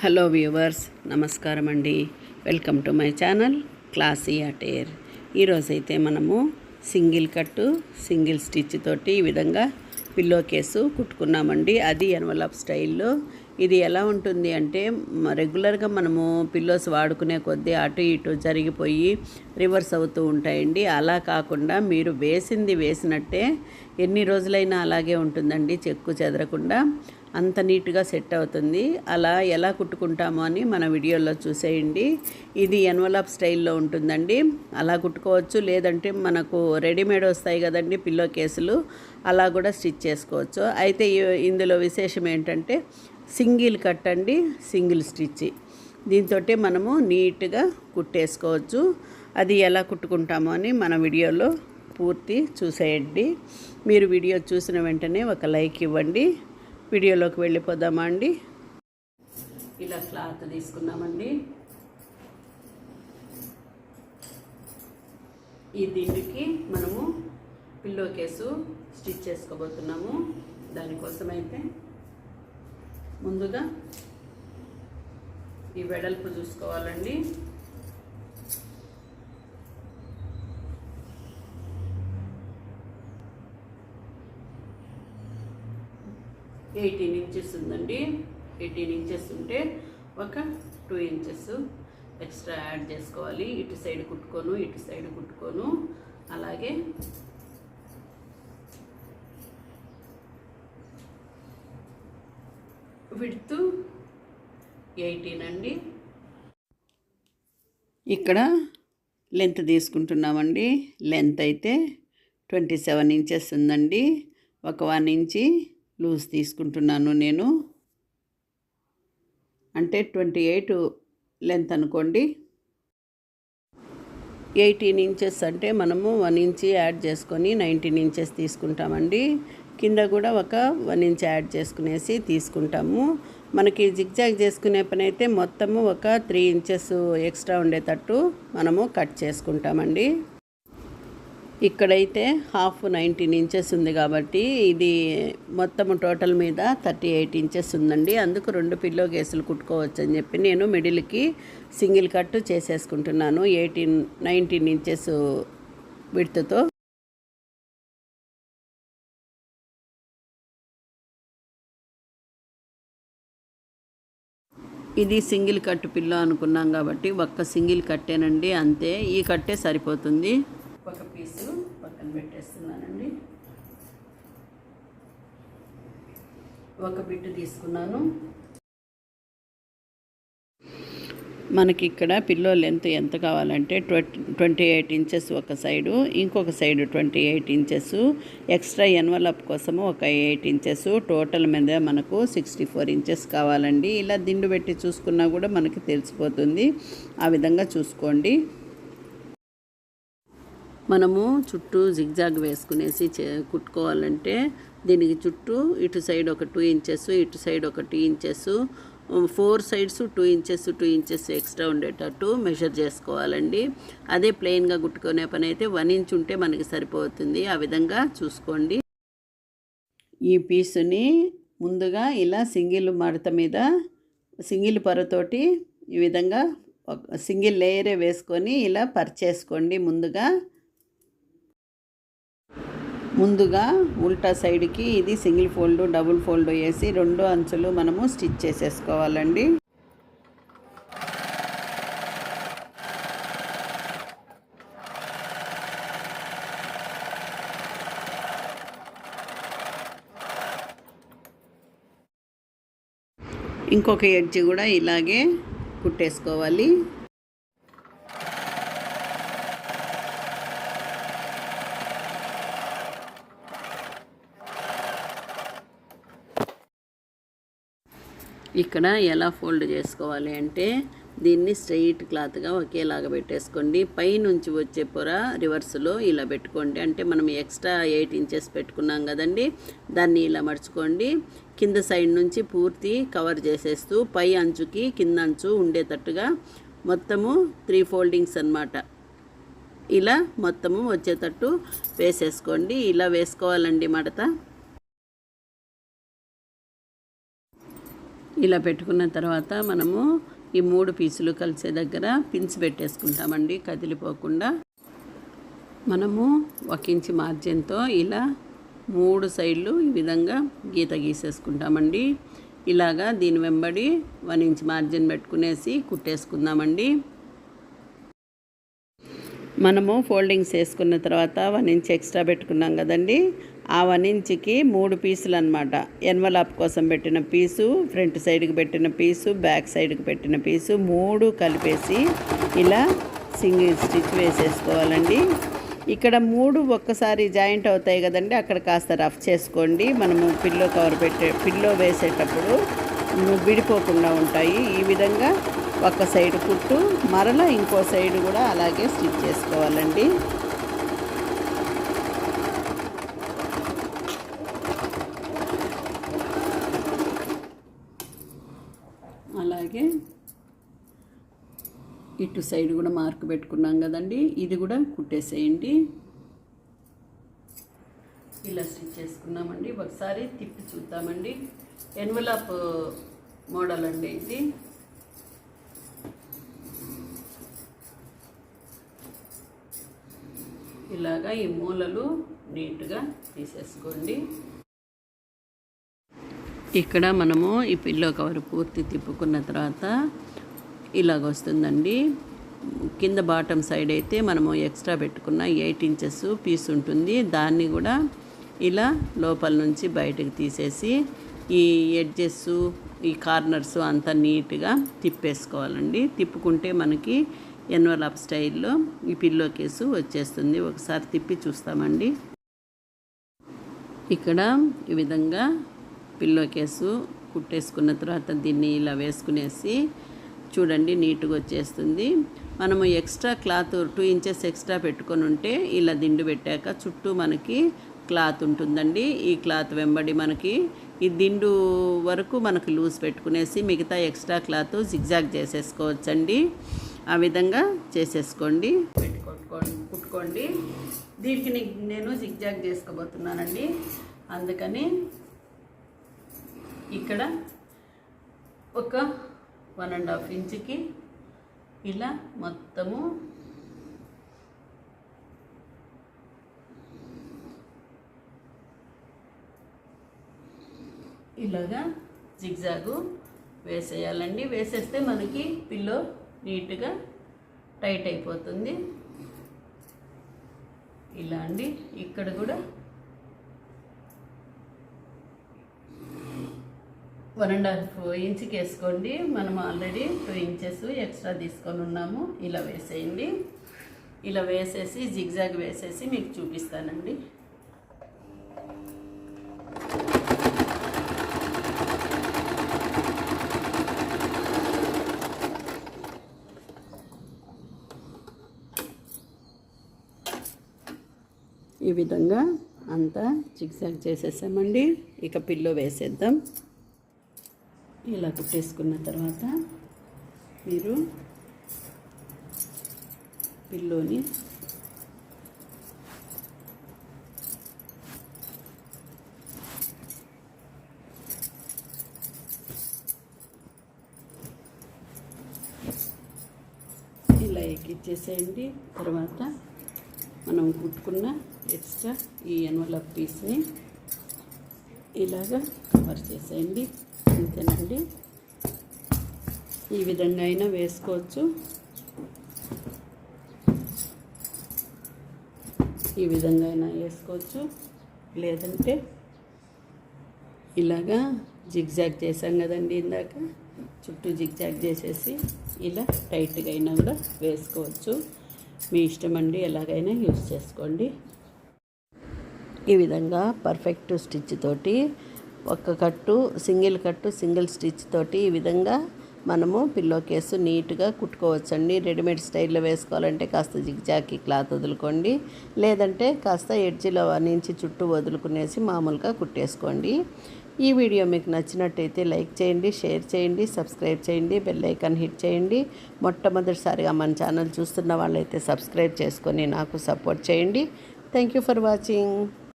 Hello viewers నమస్కారం అండి. Welcome to my channel classy attire. ఈరోజైతే మనము సింగిల్ కట్టు సింగిల్ స్టిచ్ తోటి ఈ విధంగా పిల్లో కేసు కుట్టుకున్నామండి. అది ఎన్వలప్ స్టైల్లో. ఇది ఎలా ఉంటుంది అంటే రెగ్యులర్గా మనము పిల్లోస్ వాడుకునే కొద్దీ అటు ఇటు జరిగిపోయి రివర్స్ అవుతూ ఉంటాయండి. అలా కాకుండా మీరు వేసింది వేసినట్టే ఎన్ని రోజులైనా అలాగే ఉంటుందండి. చెక్కు చెదరకుండా అంత నీట్గా సెట్ అవుతుంది. అలా ఎలా కుట్టుకుంటామో అని మన వీడియోలో చూసేయండి. ఇది ఎన్వలప్ స్టైల్లో ఉంటుందండి. అలా కుట్టుకోవచ్చు. లేదంటే మనకు రెడీమేడ్ వస్తాయి కదండి పిల్లో కేసులు. అలా కూడా స్టిచ్ చేసుకోవచ్చు. అయితే ఇందులో విశేషం ఏంటంటే సింగిల్ కట్ అండి సింగిల్ స్టిచ్. దీంతో మనము నీట్గా కుట్టేసుకోవచ్చు. అది ఎలా కుట్టుకుంటామో అని మన వీడియోలో పూర్తి చూసేయండి. మీరు వీడియో చూసిన వెంటనే ఒక లైక్ ఇవ్వండి. వీడియోలోకి వెళ్ళిపోదామా అండి? ఇలా క్లాత్ తీసుకున్నామండి ఈ దీనికి మనము పిల్లో కేసు స్టిచ్ చేసుకోబోతున్నాము. దానికోసం అయితే ముందుగా ఈ వెడల్పు చూసుకోవాలండి. ఎయిటీన్ ఇంచెస్ ఉందండి. ఎయిటీన్ ఇంచెస్ ఉంటే ఒక టూ ఇంచెస్ ఎక్స్ట్రా యాడ్ చేసుకోవాలి. ఇటు సైడ్ కుట్టుకోను ఇటు సైడ్ కుట్టుకోను. అలాగే విడ్త్ ఎయిటీన్ అండి. ఇక్కడ లెంత్ తీసుకుంటున్నామండి. లెంత్ అయితే ట్వంటీ సెవెన్ ఇంచెస్ ఉందండి. ఒక వన్ ఇంచి లూజ్ తీసుకుంటున్నాను నేను. అంటే ట్వంటీ ఎయిట్ లెంత్ అనుకోండి. ఎయిటీన్ ఇంచెస్ అంటే మనము వన్ ఇంచి యాడ్ చేసుకొని నైన్టీన్ ఇంచెస్ తీసుకుంటామండి. కింద కూడా ఒక వన్ ఇంచ్ యాడ్ చేసుకునేసి తీసుకుంటాము. మనకి జిగ్జాగ్ చేసుకునే పని అయితే మొత్తము ఒక త్రీ ఇంచెస్ ఎక్స్ట్రా ఉండేటట్టు మనము కట్ చేసుకుంటామండి. ఇక్కడైతే హాఫ్ నైన్టీన్ ఇంచెస్ ఉంది కాబట్టి ఇది మొత్తం టోటల్ మీద థర్టీ ఎయిట్ ఇంచెస్ ఉందండి. అందుకు రెండు పిల్లో కేసులు కుట్టుకోవచ్చు అని చెప్పి నేను మిడిల్కి సింగిల్ కట్ చేసేసుకుంటున్నాను ఎయిటీన్ నైన్టీన్ ఇంచెస్ విడ్త్తో. ఇది సింగిల్ కట్ పిల్లో అనుకున్నాం కాబట్టి ఒక్క సింగిల్ కట్టేనండి అంతే. ఈ కట్టే సరిపోతుంది. పక్కన పెట్టేస్తున్నానండి. ఒక బిట్టు తీసుకున్నాను. మనకి ఇక్కడ పిల్లో లెంత్ ఎంత కావాలంటే ట్వంటీ ట్వంటీ ఎయిట్ ఇంచెస్ ఒక సైడు ఇంకొక side twenty eight inches extra envelope కోసము ఒక ఎయిట్ ఇంచెస్ టోటల్ మీద మనకు సిక్స్టీ ఫోర్ ఇంచెస్ కావాలండి. ఇలా దిండు పెట్టి చూసుకున్నా కూడా మనకి తెలిసిపోతుంది. ఆ విధంగా చూసుకోండి. మనము చుట్టూ జిగ్జాగ్ వేసుకునేసి చే కుట్టుకోవాలంటే దీనికి చుట్టూ ఇటు సైడ్ ఒక టూ ఇంచెస్ ఇటు సైడ్ ఒక two inches four sides two inches two inches extra ఉండేటట్టు మెజర్ చేసుకోవాలండి. అదే ప్లెయిన్గా కుట్టుకునే పని అయితే వన్ ఇంచ్ ఉంటే మనకి సరిపోతుంది. ఆ విధంగా చూసుకోండి. ఈ పీసుని ముందుగా ఇలా సింగిల్ మడత మీద సింగిల్ పొరతోటి ఈ విధంగా సింగిల్ లేయరే వేసుకొని ఇలా పరిచేసుకోండి ముందుగా. ముందుగా ఉల్టా సైడ్కి ఇది సింగిల్ ఫోల్డ్ డబుల్ ఫోల్డ్ వేసి రెండు అంచులు మనము స్టిచ్ చేసేసుకోవాలండి. ఇంకొక ఎడ్జ్ కూడా ఇలాగే కుట్టేసుకోవాలి. ఇక్కడ ఎలా ఫోల్డ్ చేసుకోవాలి అంటే దీన్ని స్ట్రెయిట్ క్లాత్గా ఒకేలాగా పెట్టేసుకోండి. పైనుంచి వచ్చే పొర రివర్స్లో ఇలా పెట్టుకోండి. అంటే మనం ఎక్స్ట్రా ఎయిట్ ఇంచెస్ పెట్టుకున్నాం కదండి దాన్ని ఇలా మడుచుకోండి. కింద సైడ్ నుంచి పూర్తి కవర్ చేసేస్తూ పై అంచుకి కింద అంచు ఉండేటట్టుగా మొత్తము త్రీ ఫోల్డింగ్స్ అన్నమాట. ఇలా మొత్తము వచ్చేటట్టు వేసేసుకోండి. ఇలా వేసుకోవాలండి మడత. ఇలా పెట్టుకున్న తర్వాత మనము ఈ మూడు పీసులు కలిసే దగ్గర పిన్స్ పెట్టేసుకుంటామండి కదిలిపోకుండా. మనము ఒక ఇంచి మార్జిన్తో ఇలా మూడు సైడ్లు ఈ విధంగా గీత గీసేసుకుంటామండి. ఇలాగా దీని వెంబడి వన్ ఇంచ్ మార్జిన్ పెట్టుకునేసి కుట్టేసుకుందామండి. మనము ఫోల్డింగ్స్ వేసుకున్న తర్వాత వన్ ఇంచ్ ఎక్స్ట్రా పెట్టుకున్నాం కదండి. ఆ వన్ ఇంచ్కి మూడు పీసులు అనమాట ఎన్వలాప్ కోసం పెట్టిన పీసు ఫ్రంట్ సైడ్కి పెట్టిన పీసు బ్యాక్ సైడ్కి పెట్టిన పీసు మూడు కలిపేసి ఇలా సింగిల్ స్టిచ్ వేసేసుకోవాలండి. ఇక్కడ మూడు ఒక్కసారి జాయింట్ అవుతాయి కదండి అక్కడ కాస్త రఫ్ చేసుకోండి. మనము పిల్లో కవర్ పెట్టే పిల్లో వేసేటప్పుడు విడిపోకుండా ఉంటాయి. ఈ విధంగా ఒక సైడ్ కుట్టు మరలా ఇంకో సైడ్ కూడా అలాగే స్టిచ్ చేసుకోవాలండి అలాగే ఇటు సైడ్ కూడా మార్క్ పెట్టుకున్నాం కదండి. ఇది కూడా కుట్టేసేయండి. ఇలా స్టిచ్ చేసుకున్నామండి. ఒకసారి తిప్పి చూద్దామండి. ఎన్వలాప్ uh, మోడల్ అండి ఇది. ఇలాగా ఈ మూలలు నీట్గా తీసేసుకోండి. ఇక్కడ మనము ఈ పిల్లో కవర్ పూర్తి తిప్పుకున్న తర్వాత ఇలాగ వస్తుందండి. కింద బాటమ్ సైడ్ అయితే మనము ఎక్స్ట్రా పెట్టుకున్న ఎయిట్ ఇంచెస్ పీస్ ఉంటుంది. దాన్ని కూడా ఇలా లోపల నుంచి బయటకు తీసేసి ఈ ఎడ్జెస్ ఈ కార్నర్స్ అంతా నీట్గా తిప్పేసుకోవాలండి. తిప్పుకుంటే మనకి ఎన్వల్ అప్ స్టైల్లో ఈ పిల్లో కేసు వచ్చేస్తుంది. ఒకసారి తిప్పి చూస్తామండి. ఇక్కడ ఈ విధంగా పిల్లో కేసు కుట్టేసుకున్న తర్వాత దీన్ని ఇలా వేసుకునేసి చూడండి నీట్గా వచ్చేస్తుంది. మనము extra cloth two inches extra పెట్టుకొని ఉంటే ఇలా దిండు పెట్టాక చుట్టూ మనకి క్లాత్ ఉంటుందండి. ఈ క్లాత్ వెంబడి మనకి ఈ దిండు వరకు మనకు లూజ్ పెట్టుకునేసి మిగతా ఎక్స్ట్రా క్లాత్ జిగ్జాగ్ చేసేసుకోవచ్చండి. ఆ విధంగా చేసేసుకోండి. పెట్టుకోండి కుట్టుకోండి. దీనికి నేను జిగ్జాగ్ చేసుకోబోతున్నానండి. అందుకని ఇక్కడ ఒక వన్ అండ్ హాఫ్ ఇంచుకి ఇలా మొత్తము ఇలాగా జిగ్జాగు వేసేయాలండి. వేసేస్తే మనకి పిల్లో నీట్గా టైట్ అయిపోతుంది. ఇలా అండి. ఇక్కడ కూడా వన్ అండ్ హాఫ్ ఇంచ్కి వేసుకోండి. మనం ఆల్రెడీ టూ ఇంచెస్ ఎక్స్ట్రా తీసుకొని ఉన్నాము. ఇలా వేసేయండి. ఇలా వేసేసి జిగ్జాగ్ వేసేసి మీకు చూపిస్తానండి. ఈ విధంగా అంతా జిగ్జాగ్ చేసేసామండి. ఇక పిల్లో వేసేద్దాం. ఇలా కుట్టేసుకున్న తర్వాత మీరు పిల్లోని ఇలా ఎక్కిచ్చేసేయండి. తర్వాత మనం కుట్టుకున్న ఎక్స్ట్రా ఈ ఎన్వలప్ పీస్ని ఇలాగా కవర్ చేసేయండి. అంతేనండి. ఈ విధంగా అయినా వేసుకోవచ్చు. ఈ విధంగా అయినా వేసుకోవచ్చు. లేదంటే ఇలాగా జిగ్జాగ్ చేసాం కదండి ఇందాక. చుట్టూ జిగ్జాగ్ చేసేసి ఇలా టైట్గా అయినా కూడా వేసుకోవచ్చు. మీ ఇష్టం అండి ఎలాగైనా యూస్ చేసుకోండి. ఈ విధంగా పర్ఫెక్ట్ స్టిచ్ తోటి ఒక కట్టు సింగిల్ కట్టు సింగిల్ స్టిచ్ తోటి ఈ విధంగా మనము పిల్లో కేసు నీట్గా కుట్టుకోవచ్చండి. రెడీమేడ్ స్టైల్లో వేసుకోవాలంటే కాస్త జిగ్జాకి క్లాత్ వదులుకోండి. లేదంటే కాస్త ఎడ్జిలో నుంచి చుట్టూ వదులుకునేసి మామూలుగా కుట్టేసుకోండి. ఈ వీడియో మీకు నచ్చినట్టయితే లైక్ చేయండి షేర్ చేయండి సబ్స్క్రైబ్ చేయండి బెల్ ఐకాన్ హిట్ చేయండి. మొట్టమొదటిసారిగా మన ఛానల్ చూస్తున్న వాళ్ళైతే సబ్స్క్రైబ్ చేసుకొని నాకు సపోర్ట్ చేయండి. Thank you for watching.